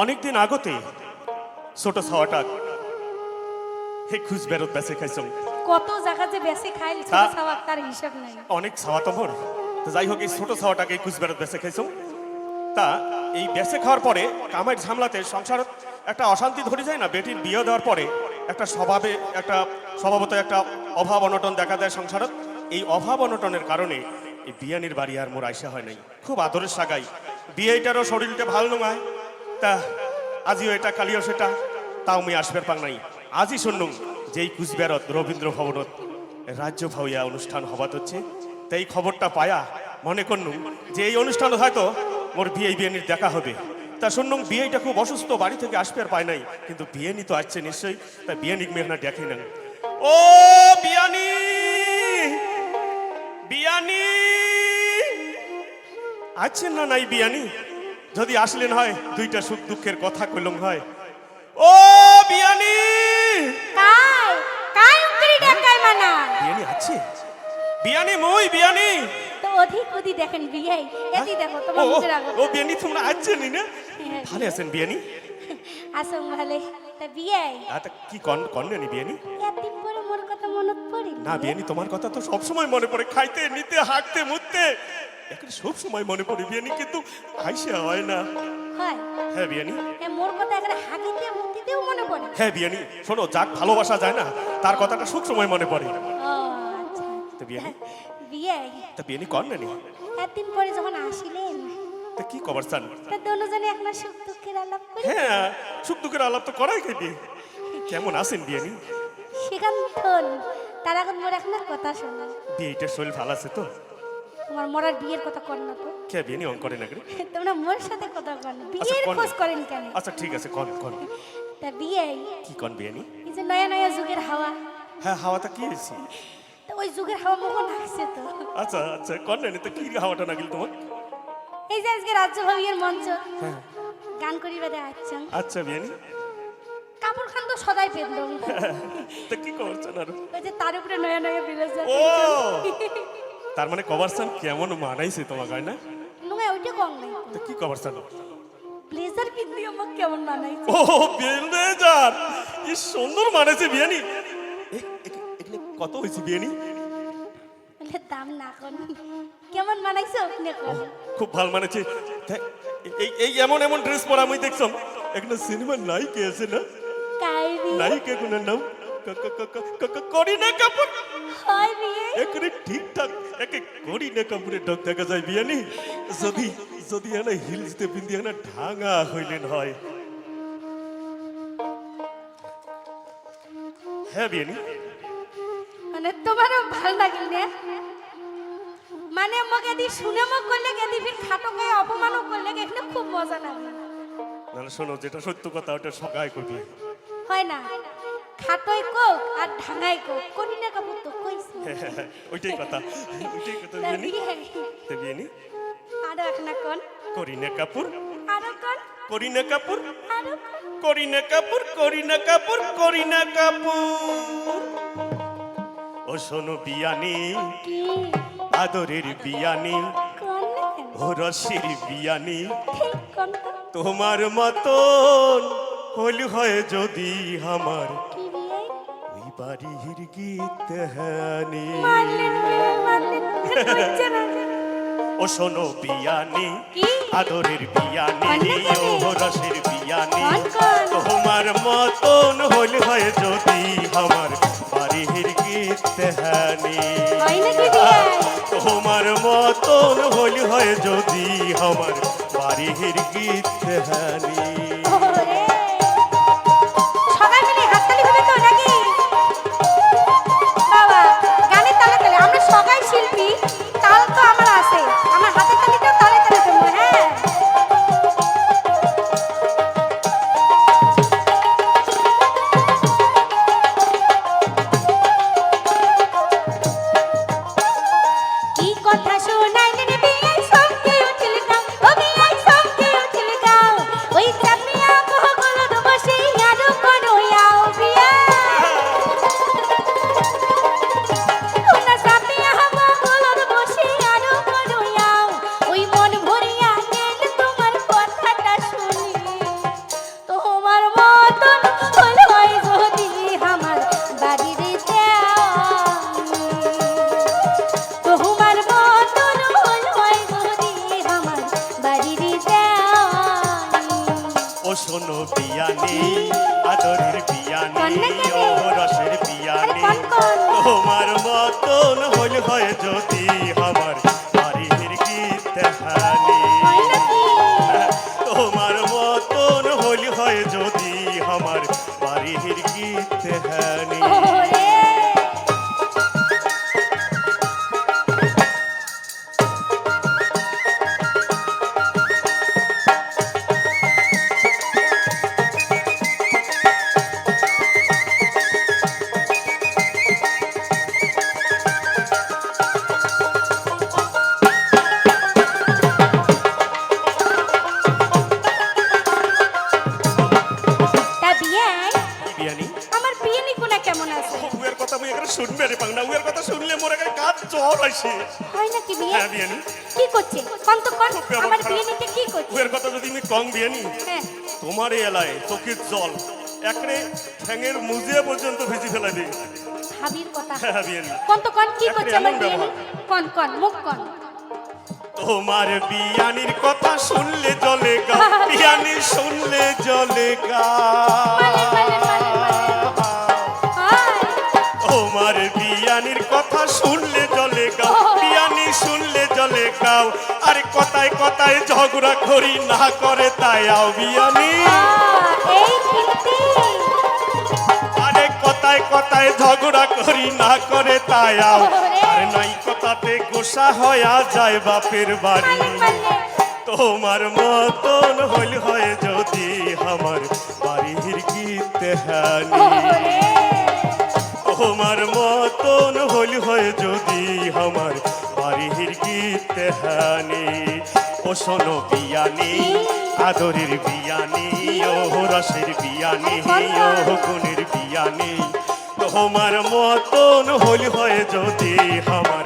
অনেকদিন আগতে ছোট ছাওয়াটা হে খুশ বেরোত বেসে খাইছম কত জায়গা যে বেশি খাইল ছোট তা- ছাওয়াক তার হিসাব নাই। অনেক ছাওয়া তো মোর। তো যাই হোক এই ছোট ছাওয়াটাকে খুশ বেরোত বেসে খাইছম তা এই বেসে খাওয়ার পরে কামাই ঝামলাতে সংসার একটা অশান্তি ধরে যায় না বেটির বিয়ে দেওয়ার পরে একটা স্বভাবে একটা স্বভাবত একটা অভাব অনটন দেখা দেয় সংসারত। এই অভাব অনটনের কারণে এই বিয়ানির বাড়ি আর মোর আইসা হয় নাই। খুব আদরের সাগাই। বিয়েটারও শরীরটা ভালো নয় তা আজিও এটা, কালিও সেটা, তাও আমি আসবার পাং নাই। আজই শুনুন যেই কুচবিহারত, রবীন্দ্র ভবনত রাজ্য ভাইয়া অনুষ্ঠান হবাত হচ্ছে, তাই খবরটা পায়া মনে করনু যে এই অনুষ্ঠান হয়তো মোর বিয়ে বিয়ানির দেখা হবে। তা শুনুন বিয়েটা খুব অসুস্থ, বাড়ি থেকে আসবে আর পায় নাই, কিন্তু বিয়েনি তো আসছে নিশ্চয়ই তা বিয়ানিক মেঘনা দেখে না ও বিয়ানি বিয়ানি আছেন না নাই বিয়ানি? যদি আসলেন হয় দুইটা সুখ দুঃখের কথা কইলম হয় ও বিয়ানি! কাই? কাই উকরি ডাকাই মানা? বিয়ানি আছে। বিয়ানি মই বিয়ানি! তো অধিক অধিক দেখেন বিয়াই। এটি দেখো ও তোমার মুখের আগত। ও বিয়ানি তোমরা আছেন না হ্যাঁ। ভালো আছেন বিয়ানি? আসং ভালে। তা বিয়াই। আ, তা কি কন কন্যানি বিয়ানি? এতদিন পরে মোর কথা মনত পড়ি? না বিয়ানি তোমার কথা তো সব সময় মনে পড়ে। খাইতে নিতে হাঁটতে মুততে। এখন সব সময় মনে পড়ে বিয়ানি কিন্তু আইসা হয় না। হয়? হ্যাঁ বিয়ানি। মোর কথা এখানে হাগিতে মুতিতেও মনে পড়ে। হ্যাঁ বিয়ানি শোনো যাক ভালোবাসা যায় না তার কথাটা সব সময় মনে পড়ে। আচ্ছা তো বিয়ানি? বিয়াই তা বিয়ানি কন্যানি এতদিন পরে যখন আসিলেন তা কি খবর চান তা দুজনে এখন সুখ দুঃখের আলাপ করি? হ্যাঁ সুখ দুঃখের আলাপ তো করাই কেটে কেমন আছেন বিয়ানি? সেখান তার এখন মোর এখন কথা শোনা। বিয়েটার শরীর ভালো আছে তো? তোমার মরার বিয়ের কথা কর না তো। কে বিয়ানি অন করে না করে তোমরা মোর সাথে কথা কর না। আচ্ছা, বিয়ের খোঁজ করেন কেন? আচ্ছা ঠিক আছে কন কন? তা বিয়ে? কি কন বিয়ানি এই যে নয়া নয়া যুগের হাওয়া। হ্যাঁ হাওয়াটা কি হয়েছে? তো ওই যুগের হাওয়া মুখো লাগছে তো। আচ্ছা আচ্ছা কন না? তো কি হাওয়াটা নাগিল তোমার? এই যে আজকে রাজ্য ভাবিয়ের মঞ্চ। হ্যাঁ। গান করিবারে আচ্ছাং। আচ্ছা বিয়ানি কাপড় খান তো সদাই পেন্দম তা কি করছেন আর? ওই যে তার উপরে নয়া নয়া বিরাজ ও! তার মানে কভার সান কেমন মানাইছে তোমাকে হয় না নুঙ্গা ওইটা কম নাই। তা কি কভার সান ব্লেজার পিন্দি আমাকে কেমন মানাইছে? ও বেলরেজার কি সুন্দর মানাইছে বিয়ানি। এ- এ- এখানে কত হয়েছে বিয়ানি? দাম না কোন কেমন মানাইছে আপনি কোন খুব ভালো মানাইছে। এই এই এমন এমন ড্রেস পরা আমি দেখছম একটা সিনেমার নায়িকা আছে না? কাইরি। নায়িকা কোনার নাম? ক- ক- ক- ক- ক- ক- করিনা কাপুর। হয় বিয়ে একেবারে ঠিকঠাক। একে করিনা কাপুরের ডক দেখা যায় বিয়ানি। যদি যদি এনা হিলসতে পিন্দি এনা ঢাঙা হইলেন হয়। হ্যাঁ বিয়ানি। মানে তোমারও ভালো লাগিল না। মানে আমাকে দি শুনে মোক করলে গেদি ফির খাটো গায়ে অপমানও করলে এখানে খুব মজা লাগে। না না, শোনো যেটা সত্য কথা ওটা সকায় করবি হয় না? খাটোই কোক আর ঢাঙাই কোক করি না কাপড় তো কইছে ওইটাই কথা। ওইটাই কথা বিয়ানি বিয়ে তো বিয়ানি আরও একটা কোন? করিনা কাপুর। আরও কোন? করিনা কাপুর। আরও করিনা কাপুর করিনা কাপুর করিনা কাপুর। ও শোনো বিয়ানি কি? আদরের বিয়ানি কোন ও রসের বিয়ানি। কোন তোমার মতন হল হয় যদি আমার বাড়ির গীত হানি। ও শোনো বিয়ানি আদরের বিয়ানি ও রসের বিয়ানি তোমার মতন হল হয় যদি আমার বাড়ির গীত হানি। তোমার মতন হল হয় যদি আমার বাড়ির গীত হানি। শোনো পিয়ানি আদরের পিয়ানি ও রসের কন। তোমার মতন হইল হয় যদি আমার বাড়ির গীত হানি। উয়ের কথা মুই এখানে শুনবে রে পাংনা উয়ের কথা শুনলে মোর এখানে কাজ জ্বর আসে। হয় নাকি বিয়ে? হ্যাঁ বিয়ানি কি করছে? কোন তো কোন আমার বিয়ে নিতে কি করছে? উয়ের কথা যদি আমি কম বিয়ানি হ্যাঁ। তোমার এই এলায় চোখের জল একরে ঠ্যাঙের মুজিয়া পর্যন্ত ভিজি ফেলা দিই ভাবির কথা। হ্যাঁ বিয়ানি কোন তো কোন কি করছে আমার বিয়ে ব্যবহার। কোন কোন মুখ কোন। তোমার বিয়ানির কথা শুনলে জলে গা বিয়ানি শুনলে জলে গা। তোমার বিয়ানির কথা শুনলে জলে গাও। বিয়ানি শুনলে জলে গাও। আরে কথায় কথায় ঝগড়া করি না করে তাই আও বিয়ানি। আরে কথায় কথায় ঝগড়া করি না করে তাই আও। আরে নাই কথাতে গোসা হয়া যায় বাপের বাড়ি। তোমার মতন হইল হয় যদি আমার বাড়ির গীত হানি। ওরে তোমার মতন হইল হয় যদি আমার বাড়ির গীত হানি। ও শোনো বিয়ানি, আদরের বিয়ানি, ও রসের বিয়ানি, ও গুণের বিয়ানি। তোমার মতন হইল হয় যদি আমার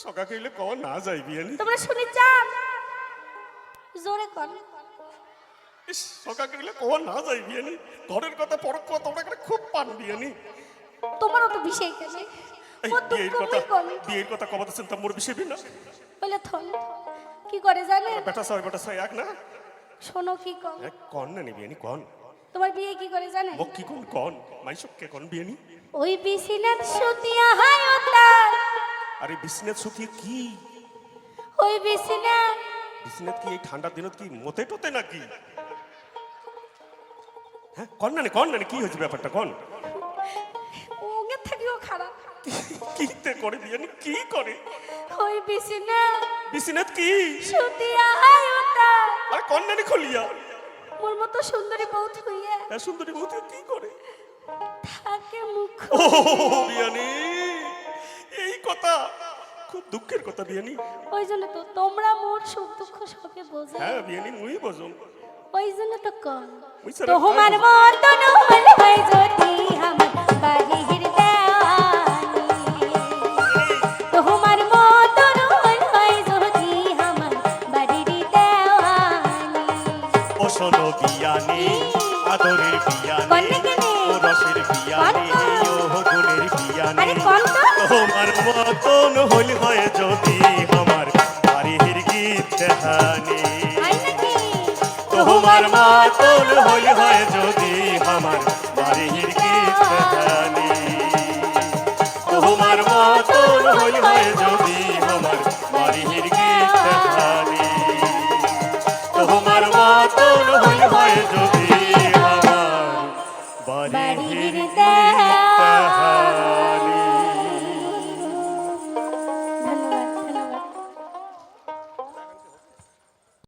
সকা কইলে কও না যাই বিয়ানি তোমরা শুনি চান জোরে কর। ইস, সকা কইলে কও না যাই বিয়ানি ঘরের কথা পরক কথা তোমরা এখানে খুব পান বিয়ানি তোমারও তো বিষয় কেন বিয়ের কথা বিয়ের কথা কবাতেছেন তা মোর বিষয় না? বলে থন। কি করে জানে বেটা সবাই বেটা সবাই এক না? শোনো কি এক কন না নি বিয়ানি কন। তোমার বিয়ে কি করে জানে মোক কি কোন কন। মাইসক কে কন বিয়ানি ওই বিছিনাত সুতিয়া হায় আরে বিসনেত সুখী কি? ওই বিছিনা। বিসনেত কি এই ঠান্ডার দিনত কি মতে টতে নাকি? হ্যাঁ কন না কন না কি হয়েছে ব্যাপারটা কন? ওগে থাকিও খারাপ। কি তে করে বিয়ানি কি করে? ওই বিছিনা। বিসনেত কি? সুতিয়া ওতার আরে কন না খুলিয়া? মোর মতো সুন্দরী বউ থুইয়া হ্যাঁ সুন্দরী বৌদি কি করে? থাকে মুখ। ও বিয়ানি। কথা। খুব দুঃখের কথা বিয়ানি। ওই জন্য তো তোমরা মোর সুখ দুঃখ সবে বোঝে। হ্যাঁ বিয়ানি মুই বজম ওই জন্য তো স্যার তোমার মতো নহল হয় যদি আমার বাড়ির শোনো বিয়ানি আদরের বিয়ানি রসের বিয়ানি ও গুণের বিয়ানি। মতন হইল হয় যদি আমার বাড়ির গীত হানি তোমার মাতন হইল হয় যদি